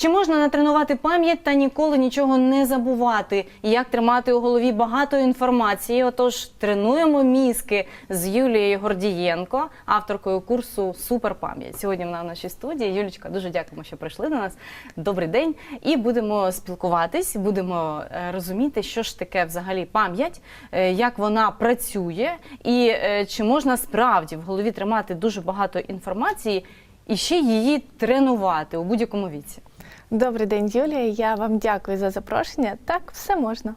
Чи можна натренувати пам'ять та ніколи нічого не забувати? Як тримати у голові багато інформації? Отож, тренуємо мізки з Юлією Гордієнко, авторкою курсу Суперпам'ять. Сьогодні вона в нашій студії. Юлічка, дуже дякуємо, що прийшли до нас. Добрий день. І будемо спілкуватись, будемо е, розуміти, що ж таке взагалі пам'ять, е, як вона працює, і е, чи можна справді в голові тримати дуже багато інформації і ще її тренувати у будь-якому віці. Добрий день, Юлія. Я вам дякую за запрошення. Так, все можна.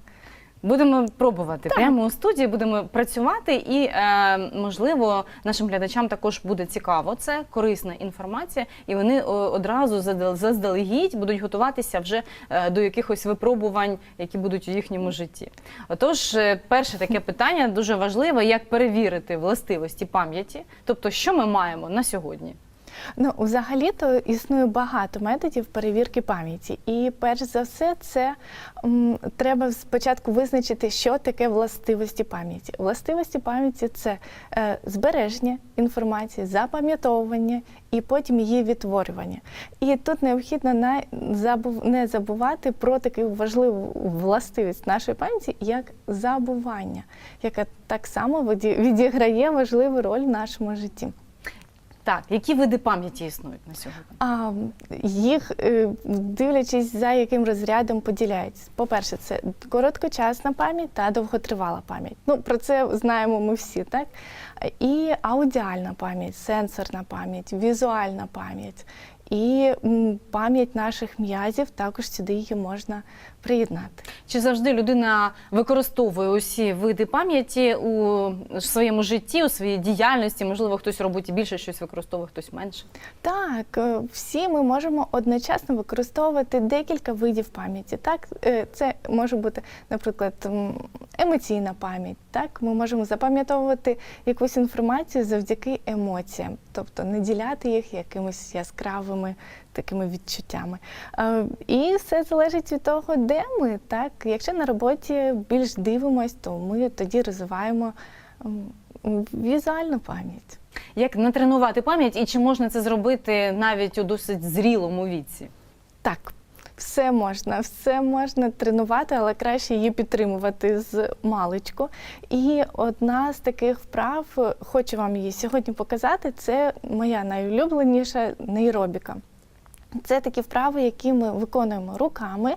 Будемо пробувати прямо у студії, будемо працювати, і е, можливо нашим глядачам також буде цікаво. Це корисна інформація, і вони одразу заздалегідь будуть готуватися вже е, до якихось випробувань, які будуть у їхньому житті. Отож, е, перше таке питання дуже важливе: як перевірити властивості пам'яті, тобто, що ми маємо на сьогодні. Ну, взагалі-то існує багато методів перевірки пам'яті. І перш за все, це м, треба спочатку визначити, що таке властивості пам'яті. Властивості пам'яті це е, збереження інформації, запам'ятовування і потім її відтворювання. І тут необхідно не, забув, не забувати про таку важливу властивість нашої пам'яті, як забування, яка так само віді- відіграє важливу роль в нашому житті. Так, які види пам'яті існують на сьогодні? А, їх, е, дивлячись за яким розрядом поділяються. По-перше, це короткочасна пам'ять та довготривала пам'ять. Ну, про це знаємо ми всі, так? І аудіальна пам'ять, сенсорна пам'ять, візуальна пам'ять. І пам'ять наших м'язів також сюди її можна приєднати. Чи завжди людина використовує усі види пам'яті у своєму житті, у своїй діяльності? Можливо, хтось робить більше щось використовує, хтось менше. Так, е, всі ми можемо одночасно використовувати декілька видів пам'яті. Так, е, це може бути, наприклад, емоційна пам'ять. Так, ми можемо запам'ятовувати якусь інформацію завдяки емоціям, тобто не діляти їх якимись яскравими такими відчуттями. Е, І все залежить від того, де ми. Так, якщо на роботі більш дивимось, то ми тоді розвиваємо візуальну пам'ять. Як натренувати пам'ять і чи можна це зробити навіть у досить зрілому віці? Так, все можна, все можна тренувати, але краще її підтримувати з маличку. І одна з таких вправ, хочу вам її сьогодні показати, це моя найулюбленіша нейробіка. Це такі вправи, які ми виконуємо руками,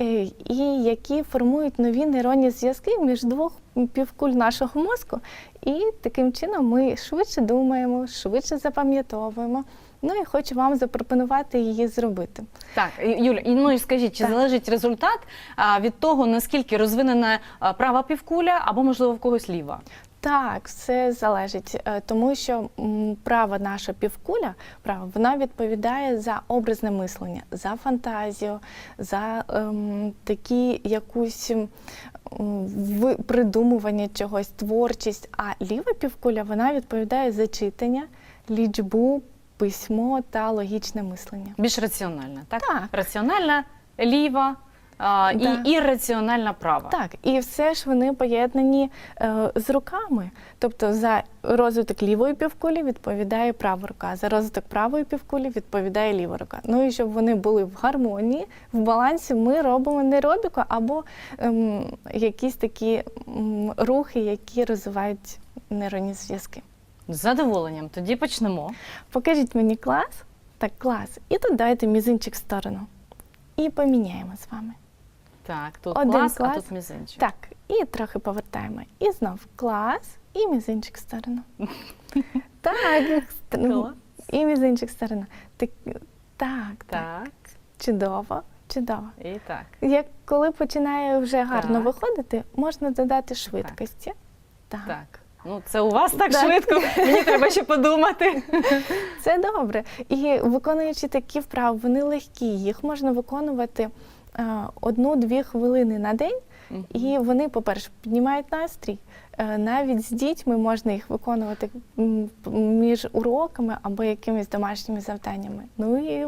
е, і які формують нові нейронні зв'язки між двох півкуль нашого мозку. І таким чином ми швидше думаємо, швидше запам'ятовуємо. Ну і хочу вам запропонувати її зробити. Так, Юля, і ну і скажіть, чи Так. залежить результат від того, наскільки розвинена права півкуля або, можливо, в когось ліва? Так, все залежить, е, тому що права наша півкуля, права, вона відповідає за образне мислення, за фантазію, за ем, такі якусь м, ви- придумування чогось, творчість. А ліва півкуля вона відповідає за читання, лічбу, письмо та логічне мислення. Більш раціональна, так? Так. Раціональна ліва а, Да. і ірраціональна права. Так, і все ж вони поєднані е, з руками. Тобто за розвиток лівої півкулі відповідає права рука, за розвиток правої півкулі відповідає ліва рука. Ну і щоб вони були в гармонії, в балансі, ми робимо нейробіку або ем, якісь такі м, рухи, які розвивають нейронні зв'язки. З задоволенням. Тоді почнемо. Покажіть мені клас. Так, клас. І тут дайте мізинчик в сторону. І поміняємо з вами. Так, тут Один клас, а тут мізинчик. Так, і трохи повертаємо. І знов клас, і мізинчик в сторону. Так, Клас. і мізинчик в сторону. Так, так, так. Так, Чудово, чудово. і так. Як коли починає вже гарно Так. виходити, можна додати швидкості. Так. Так. Ну, це у вас так Так. швидко. Мені треба ще подумати. Це добре. І виконуючи такі вправи, вони легкі. Їх можна виконувати е, одну-дві хвилини на день. І вони, по-перше, піднімають настрій. Е, Навіть з дітьми можна їх виконувати між уроками або якимись домашніми завданнями. Ну і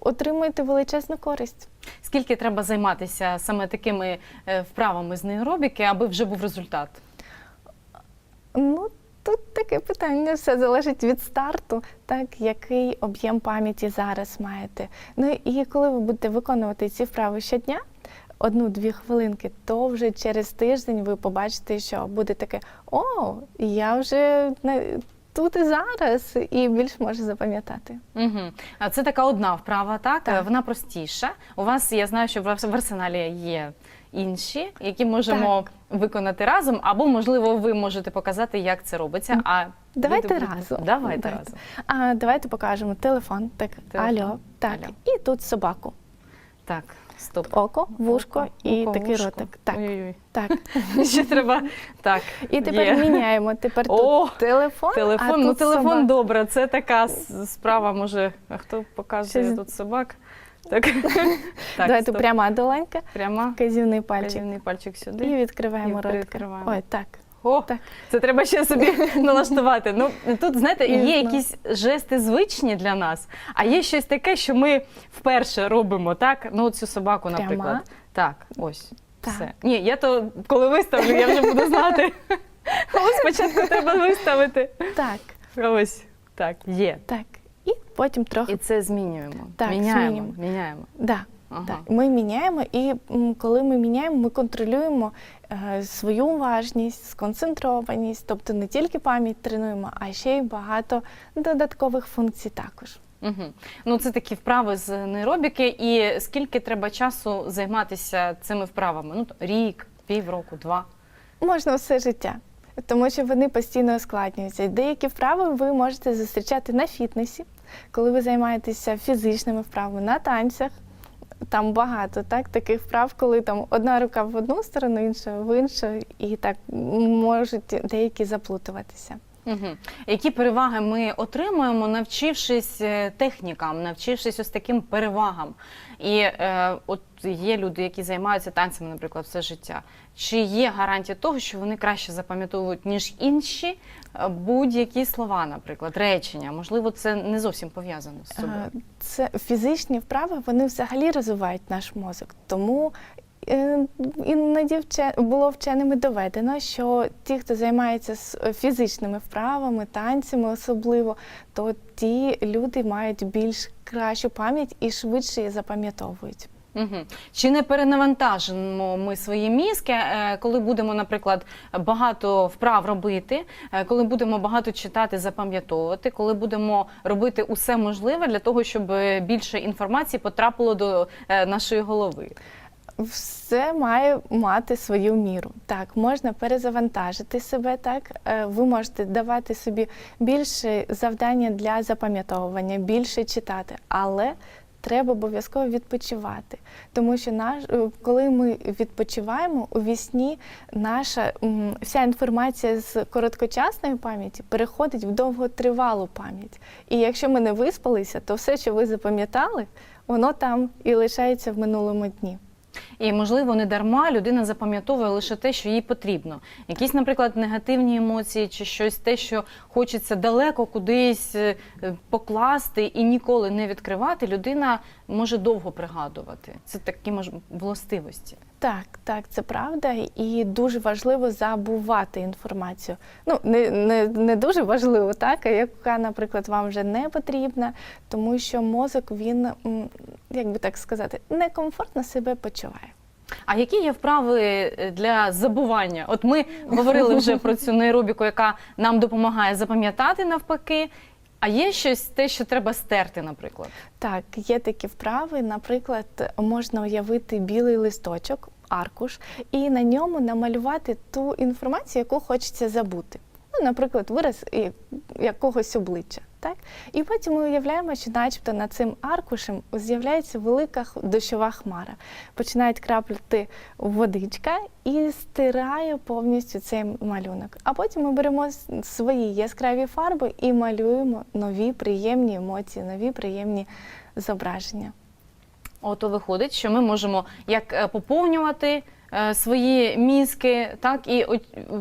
отримуєте величезну користь. Скільки треба займатися саме такими е, вправами з нейробіки, аби вже був результат? Ну, Тут таке питання, все залежить від старту, так який об'єм пам'яті зараз маєте. Ну і коли ви будете виконувати ці вправи щодня, одну-дві хвилинки, то вже через тиждень ви побачите, що буде таке: о, я вже тут і зараз, і більш можу запам'ятати. Угу. А це така одна вправа, так? Так. Вона простіша. У вас я знаю, що в арсеналі є інші, які можемо виконати разом, або можливо ви можете показати, як це робиться. А Давайте люди будуть- разом. Давайте, Давайте. разом. А давайте покажемо телефон. Так, Телефон. алло, так, Алло. і тут собаку. Так, стоп. Око, вушко Око, і око, такий вушко. ротик. Так, Ой-ой-ой. так. Ще треба. Так. І тепер є. міняємо. Тепер О, тут телефон. а Телефон, ну тут телефон собака. добре. Це така с- справа, може. А хто показує Щось- тут собак? Так. так Давайте стоп. пряма долонька, Пряма. казівний пальчик. Казівний пальчик сюди. І відкриваємо І ротик. відкриваємо. Ой, так. О, Так. це треба ще собі налаштувати. Ну тут знаєте, є якісь жести звичні для нас, а є щось таке, що ми вперше робимо. Так, ну цю собаку, Пряма. наприклад. Так, ось. Так. Все. Ні, я то коли виставлю, я вже буду знати. Ось спочатку треба виставити. Так, Ось так, є. так. Потім трохи. І це змінюємо. Так, міняємо, змінюємо. міняємо. Да. Ага. Так, ми міняємо, і коли ми міняємо, ми контролюємо е, свою уважність, сконцентрованість, тобто не тільки пам'ять тренуємо, а ще й багато додаткових функцій також. Угу. Ну, це такі вправи з нейробіки. І скільки треба часу займатися цими вправами? Ну, рік, півроку, два. Можна все життя, тому що вони постійно ускладнюються. Деякі вправи ви можете зустрічати на фітнесі, коли ви займаєтеся фізичними вправами, на танцях. Там багато так, таких вправ, коли там одна рука в одну сторону, інша в іншу, і так можуть деякі заплутуватися. Угу. Які переваги ми отримуємо, навчившись е, технікам, навчившись ось таким перевагам? І е, от є люди, які займаються танцями, наприклад, все життя. Чи є гарантія того, що вони краще запам'ятовують, ніж інші е, будь-які слова, наприклад, речення? Можливо, це не зовсім пов'язано з собою. Е, Це фізичні вправи, вони взагалі розвивають наш мозок. Тому іноді вче- було вченими доведено, що ті, хто займається е, фізичними вправами, танцями особливо, то ті люди мають більш кращу пам'ять і швидше її запам'ятовують. Угу. Чи не перенавантажимо ми свої мізки, е, коли будемо, наприклад, багато вправ робити, е, коли будемо багато читати, запам'ятовувати, коли будемо робити усе можливе для того, щоб більше інформації потрапило до е, нашої голови? Все має мати свою міру. Так, можна перезавантажити себе. Так, Е, ви можете давати собі більше завдання для запам'ятовування, більше читати, але треба обов'язково відпочивати. Тому що наш, е, коли ми відпочиваємо у вісні, наша вся інформація з короткочасної пам'яті переходить в довготривалу пам'ять. І якщо ми не виспалися, то все, що ви запам'ятали, воно там і лишається в минулому дні. І можливо, не дарма людина запам'ятовує лише те, що їй потрібно. Якісь, наприклад, негативні емоції чи щось те, що хочеться далеко кудись е, е, покласти і ніколи не відкривати, людина може довго пригадувати. Це такі властивості. Так, так, це правда, і дуже важливо забувати інформацію. Ну, не, не, не дуже важливо, так, яка, наприклад, вам вже не потрібна, тому що мозок він, як би так сказати, некомфортно себе почуває. А які є вправи е, для забування? От ми говорили вже про цю нейробіку, яка нам допомагає запам'ятати навпаки. А є щось те, що треба стерти, наприклад. Так, є такі вправи. Наприклад, можна уявити білий листочок, аркуш, і на ньому намалювати ту інформацію, яку хочеться забути. Ну, наприклад, вираз якогось обличчя. Так? І потім ми уявляємо, що начебто над цим аркушем з'являється велика дощова хмара. Починають крапляти водичка і стирає повністю цей малюнок. А потім ми беремо свої яскраві фарби і малюємо нові приємні емоції, нові приємні зображення. Ото виходить, що ми можемо як е, поповнювати е, свої мізки, так і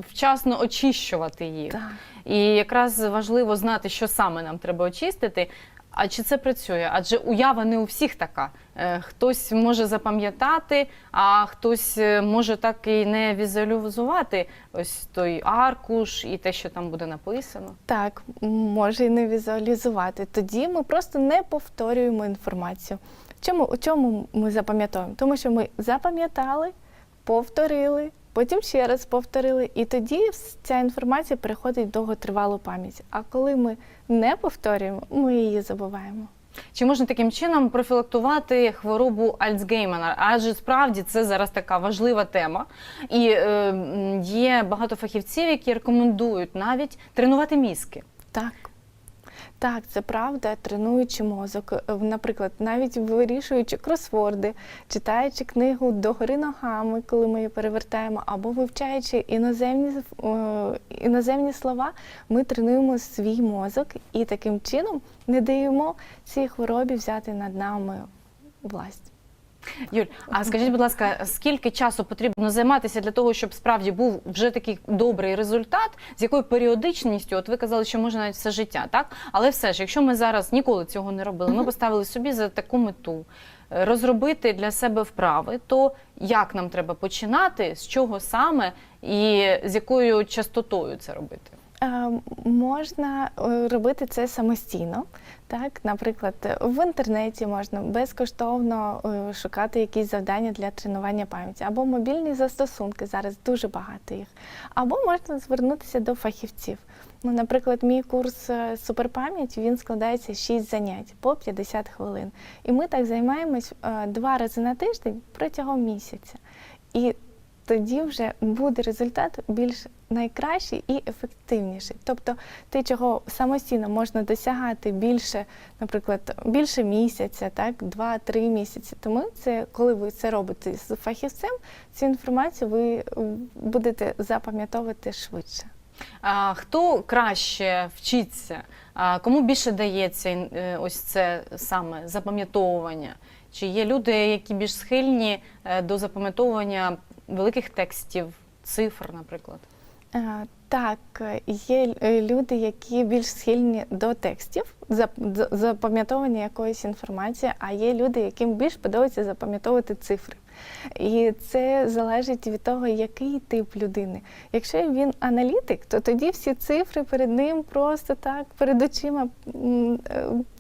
вчасно очищувати їх. Так. І якраз важливо знати, що саме нам треба очистити. А чи це працює? Адже уява не у всіх така. Е, Хтось може запам'ятати, а хтось е, може так і не візуалізувати ось той аркуш і те, що там буде написано. Так, може і не візуалізувати. Тоді ми просто не повторюємо інформацію. Чому, у чому ми запам'ятовуємо? Тому що ми запам'ятали, повторили, потім ще раз повторили, і тоді ця інформація переходить в довготривалу пам'ять. А коли ми не повторюємо, ми її забуваємо. Чи можна таким чином профілактувати хворобу Альцгеймера? Адже справді це зараз така важлива тема, і е, є багато фахівців, які рекомендують навіть тренувати мізки. Так. Так, це правда, тренуючи мозок. Е, Наприклад, навіть вирішуючи кросворди, читаючи книгу догори ногами, коли ми її перевертаємо, або вивчаючи іноземні, е, іноземні слова, ми тренуємо свій мозок і таким чином не даємо цій хворобі взяти над нами власть. Юль, а скажіть, будь ласка, скільки часу потрібно займатися для того, щоб справді був вже такий добрий результат, з якою періодичністю? От ви казали, що можна навіть все життя, так? Але все ж, якщо ми зараз ніколи цього не робили, ми поставили собі за таку мету е, розробити для себе вправи, то як нам треба починати, з чого саме і з якою частотою це робити? Е, Можна е, робити це самостійно. Так, наприклад, в інтернеті можна безкоштовно е, шукати якісь завдання для тренування пам'яті, або мобільні застосунки, зараз дуже багато їх. Або можна звернутися до фахівців. Ну, наприклад, мій курс суперпам'ять він складається 6 занять по 50 хвилин. І ми так займаємось два рази на тиждень протягом місяця. І тоді вже буде результат більш найкращий і ефективніший. Тобто те, чого самостійно можна досягати більше, наприклад, більше місяця, так, два-три місяці. Тому це, коли ви це робите з фахівцем, цю інформацію ви будете запам'ятовувати швидше. А, хто краще вчиться? А, кому більше дається е, ось це саме запам'ятовування? Чи є люди, які більш схильні е, до запам'ятовування великих текстів, цифр, наприклад? Так, є е, люди, які більш схильні до текстів, запам'ятовування якоїсь інформації, а є люди, яким більш подобається запам'ятовувати цифри. І це залежить від того, який тип людини. Якщо він аналітик, то тоді всі цифри перед ним просто так перед очима е,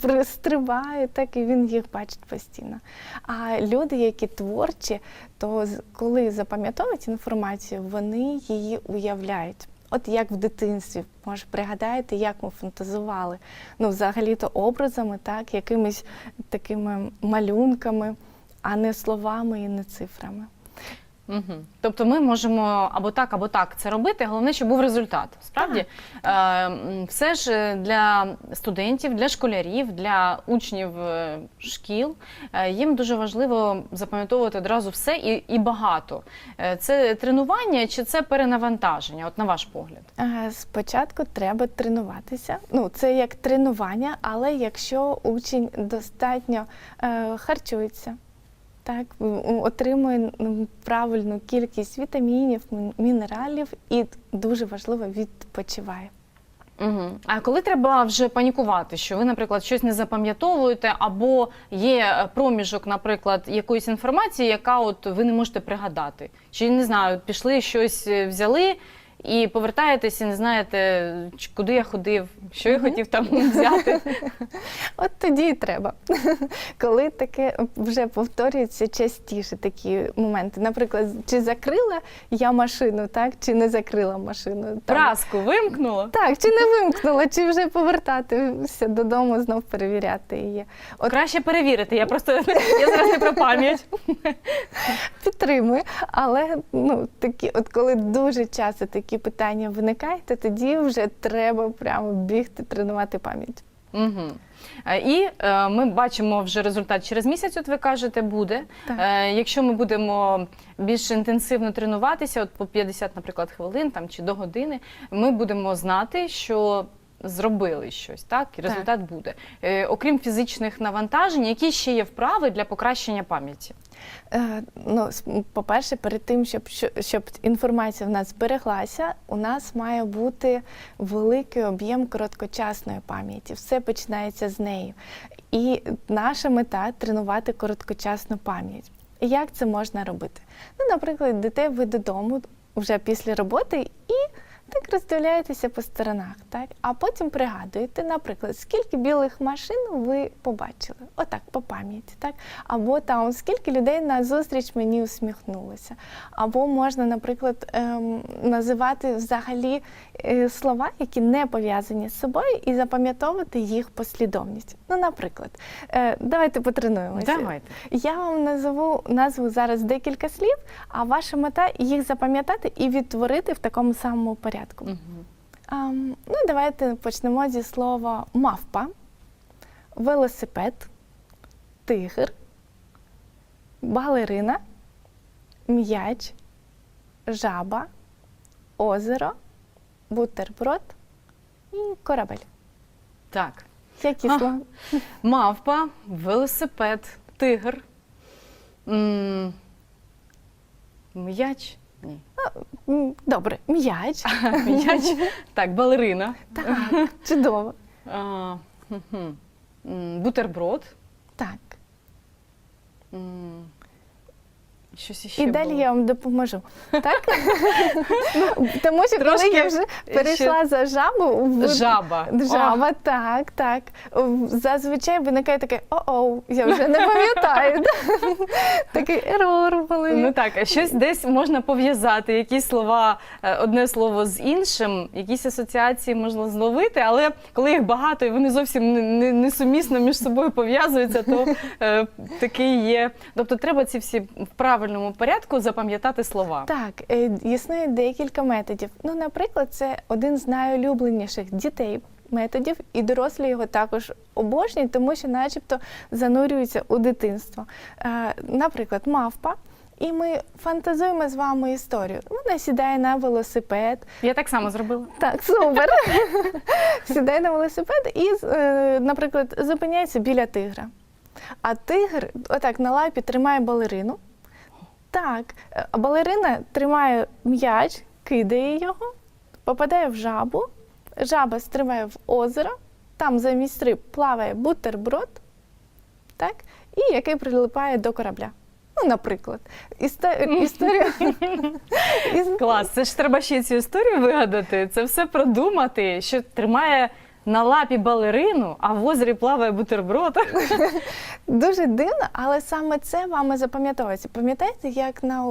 пристривають, так і він їх бачить постійно. А люди, які творчі, то коли запам'ятовують інформацію, вони її уявляють. От як в дитинстві, може, пригадаєте, як ми фантазували. Ну, взагалі-то образами, так, якимись такими малюнками, а не словами і не цифрами. Угу. Тобто ми можемо або так, або так це робити. Головне, щоб був результат. Справді, е, все ж е, для студентів, для школярів, для учнів е, шкіл е, їм дуже важливо запам'ятовувати одразу все і, і багато. Е, Це тренування чи це перенавантаження? От на ваш погляд. Спочатку треба тренуватися. Ну, це як тренування, але якщо учень достатньо е, харчується, так, отримує правильну кількість вітамінів, мінералів і дуже важливо відпочиває. Угу. А коли треба вже панікувати, що ви, наприклад, щось не запам'ятовуєте, або є е, проміжок, наприклад, якоїсь інформації, яка от ви не можете пригадати, чи не знаю, пішли щось е, взяли і повертаєтесь і не знаєте, куди я ходив, що я хотів там взяти. От тоді і треба. Коли таке вже повторюється частіше такі моменти. Наприклад, чи закрила я машину, так, чи не закрила машину. Там. Праску вимкнуло. Так, чи не вимкнула, чи вже повертатися додому, знов перевіряти її. От Краще перевірити. Я просто я зараз не про пам'ять. підтримую. Але ну, такі, от коли дуже часто такі питання виникають, то тоді вже треба прямо бігти, тренувати пам'ять. Угу. І е, ми бачимо вже результат через місяць, от ви кажете, буде. Так. Е, якщо ми будемо більш інтенсивно тренуватися, от по 50, наприклад, хвилин там, чи до години, ми будемо знати, що зробили щось, так? І результат буде. Е, окрім фізичних навантажень, які ще є вправи для покращення пам'яті? Е, Ну, по-перше, перед тим, щоб, щоб інформація в нас збереглася, у нас має бути великий об'єм короткочасної пам'яті. Все починається з нею. І наша мета тренувати короткочасну пам'ять. Як це можна робити? Ну, наприклад, йдете ви додому вже після роботи і так роздивляєтеся по сторонах, так? а потім пригадуєте, наприклад, скільки білих машин ви побачили, отак, по пам'яті, так? Або там скільки людей на зустріч мені усміхнулося. Або можна, наприклад, ем, називати взагалі е, слова, які не пов'язані з собою, і запам'ятовувати їх послідовність. Ну, наприклад, е, давайте потренуємося. Давайте. Я вам назову назву зараз декілька слів, а ваша мета їх запам'ятати і відтворити в такому самому порядку. Мгм. Ам, ну, давайте почнемо зі слова мавпа, велосипед, тигр, балерина, м'яч, жаба, озеро, бутерброд і корабель. Так. Які слова? Мавпа, велосипед, тигр. М'яч. Ні. М, Добре, м'яч. М'яч. Так, балерина. Так, чудово. А, хм-хм. М, Бутерброд. Так. М, Щось іще І далі я вам допоможу. Так? Ну, Тому що коли Трошки я вже перейшла за жабу, в- Жаба. Жаба, так, так. Зазвичай виникає таке о-оу, я вже не пам'ятаю. Такий ерор в голові. Ну так, а щось десь можна пов'язати, якісь слова, е, одне слово з іншим, якісь асоціації можна зловити, але коли їх багато і вони зовсім не- не- несумісно між собою пов'язуються, то е, такий є. Тобто треба ці всі в правильному порядку запам'ятати слова. Так, е, існує декілька методів. Ну, наприклад, це один з найулюбленіших дітей. Методів і дорослі його також обожнюють, тому що, начебто, занурюються у дитинство. Е, наприклад, мавпа, і ми фантазуємо з вами історію. Вона сідає на велосипед, Я так само зробила. Так, супер. Сідає на велосипед і, е, наприклад, зупиняється біля тигра. А тигр отак на лапі тримає балерину. Так, е, балерина тримає м'яч, кидає його, попадає в жабу, жаба стрибає в озеро, там замість риб плаває бутерброд, так, і який прилипає до корабля. Ну, наприклад, Істо- історія. Клас, це ж треба ще цю історію вигадати. Це все продумати, що тримає на лапі балерину, а в озері плаває бутерброд. Дуже дивно, але саме це вам і запам'ятовується. Пам'ятаєте, як на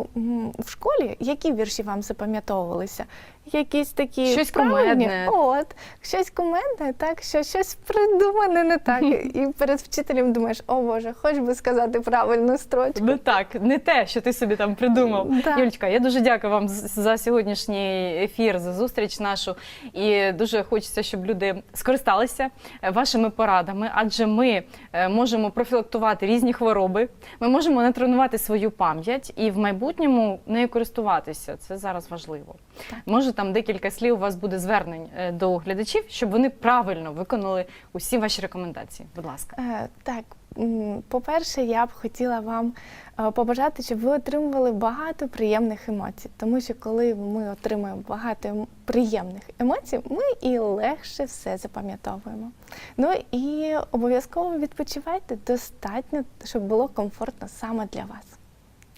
в школі які вірші вам запам'ятовувалися? Якісь такі Щось правильні? кумедне. От щось кумедне, так що щось придумане не так. І перед вчителем думаєш, о Боже, хоч би сказати правильну строчку. Ну так, не те, що ти собі там придумав. Да. Юлечка, я дуже дякую вам за сьогоднішній ефір, за зустріч нашу. І дуже хочеться, щоб люди скористалися е, вашими порадами, адже ми е, можемо профілактувати різні хвороби, ми можемо натренувати свою пам'ять і в майбутньому нею користуватися. Це зараз важливо. Може, там декілька слів у вас буде звернень е, до глядачів, щоб вони правильно виконали усі ваші рекомендації. Будь ласка. Так, по-перше, я б хотіла вам е, побажати, щоб ви отримували багато приємних емоцій. Тому що коли ми отримуємо багато ем- приємних емоцій, ми і легше все запам'ятовуємо. Ну і обов'язково відпочивайте достатньо, щоб було комфортно саме для вас.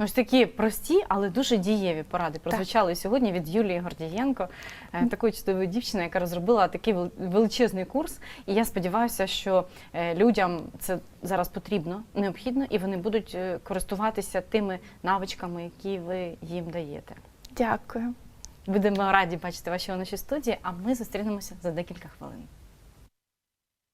Ось такі прості, але дуже дієві поради прозвучали сьогодні від Юлії Гордієнко, е, такої чудової дівчини, яка розробила такий вел- величезний курс. І я сподіваюся, що е, людям це зараз потрібно, необхідно, і вони будуть е, користуватися тими навичками, які ви їм даєте. Дякую. Будемо раді бачити у нашій студії, а ми зустрінемося за декілька хвилин.